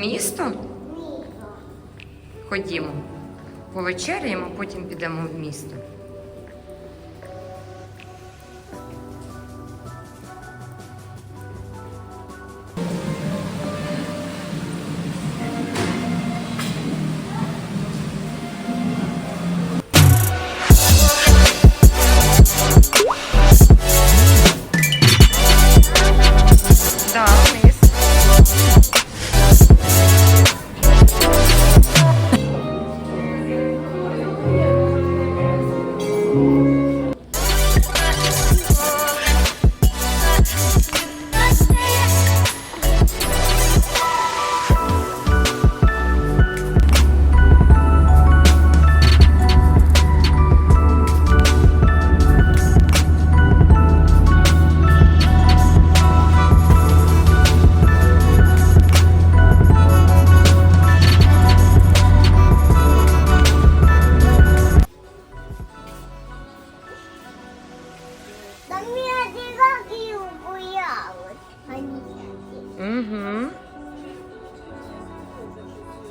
місто? Ходімо. Повечеряємо, потім підемо в місто. Там Угу.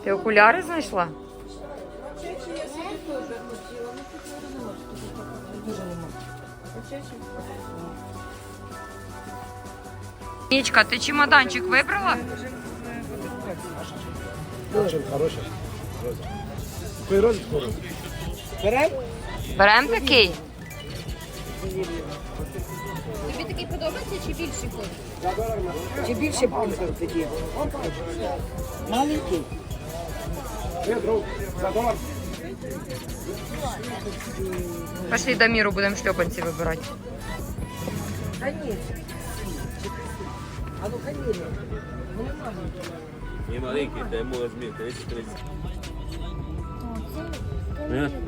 Ти окуляри знайшла? Нічка, ти чемоданчик вибрала? Очень хороший. Скоро? Берем такий? Такий подобається чи більший хочеш? Чи більше бампер тоді? Маленький. Пошли до міру, будемо шльопанці вибирати. А ну конечно. Не маленький, дай йому розмір 30 30.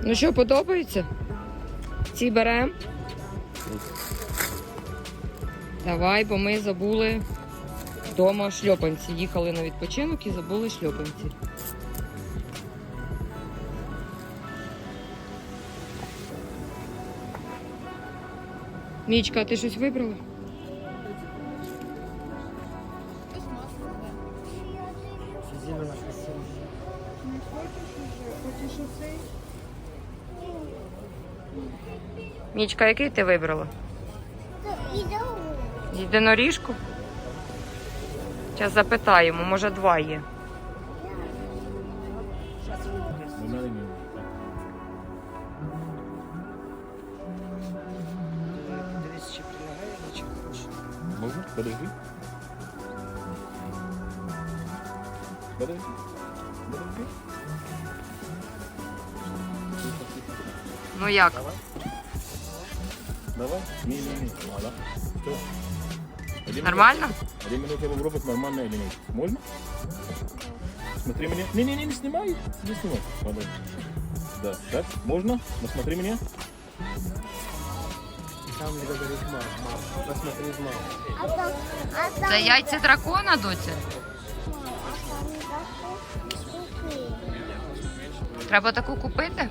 Ну що, подобається? Ці беремо? Давай, бо ми забули вдома шльопанці. Їхали на відпочинок і забули шльопанці. Мічка, ти щось вибрала? Зелена красива. Мічка, який ти вибрала? Єдиноріжку? Зараз запитаємо, може два є. Хороший. Подожди. Подожди. Подожди. Ну як? Давай. Не, не, не. Мало. Что? Нормально? Один минут я попробую, нормально или нет. Можно? Смотри меня. Не, не, не, не снимай. Не снимай. Подожди. Да, так, можно? Ну смотри меня. Там говорить мам, мам. Посмотри, мам. А там, а Це яйця дракона, доця? Треба таку купити?